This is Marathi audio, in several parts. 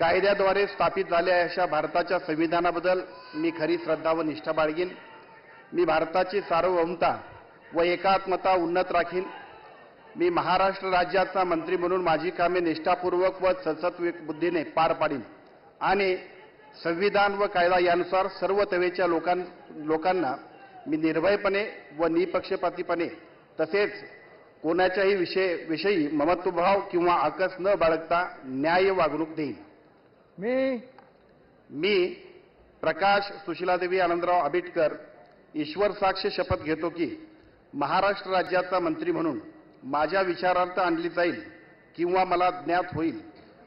कायद्याद्वारे स्थापित झाल्या अशा भारताच्या संविधानाबद्दल मी खरी श्रद्धा व निष्ठा बाळगीन. मी भारताची सार्वभौमता व एकात्मता उन्नत राखीन. मी महाराष्ट्र राज्याचा मंत्री म्हणून माझी कामे निष्ठापूर्वक व सतत बुद्धीने पार पाडीन. आणि संविधान व कायदा यानुसार सर्व तवेच्या लोकां लोकांना मी निर्भयपणे व निपक्षपातीपणे तसेच कोणाच्याही विषय विषयी ममत्वभाव किंवा आकस न बाळगता न्याय वागणूक देईन. मी? मी प्रकाश सुशीलादेवी आनंदराव आबिटकर ईश्वर साक्ष शपथ घेतो की महाराष्ट्र राज्याचा मंत्री म्हणून माझ्या विचारार्थ आणली जाईल किंवा मला ज्ञात होईल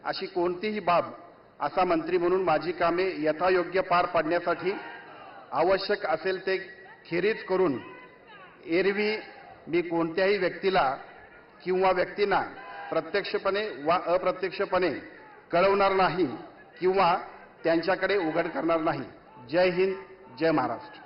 अशी कोणतीही बाब असा मंत्री म्हणून माझी कामे यथायोग्य पार पाडण्यासाठी आवश्यक असेल ते खेरीज करून एरवी मी कोणत्याही व्यक्तीला किंवा व्यक्तींना प्रत्यक्षपणे वा अप्रत्यक्षपणे कळवणार नाही. किंवा त्यांच्याकडे उघड करणार नाही. जय हिंद जय महाराष्ट्र.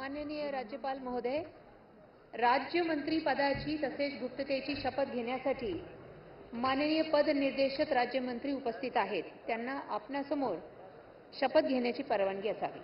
माननीय राज्यपाल महोदय राज्यमंत्री पदाची तसेच गुप्ततेची शपथ घेण्यासाठी माननीय पद निर्देशक राज्यमंत्री उपस्थित आहेत. त्यांना आपणासमोर शपथ घेण्याची परवानगी असावी.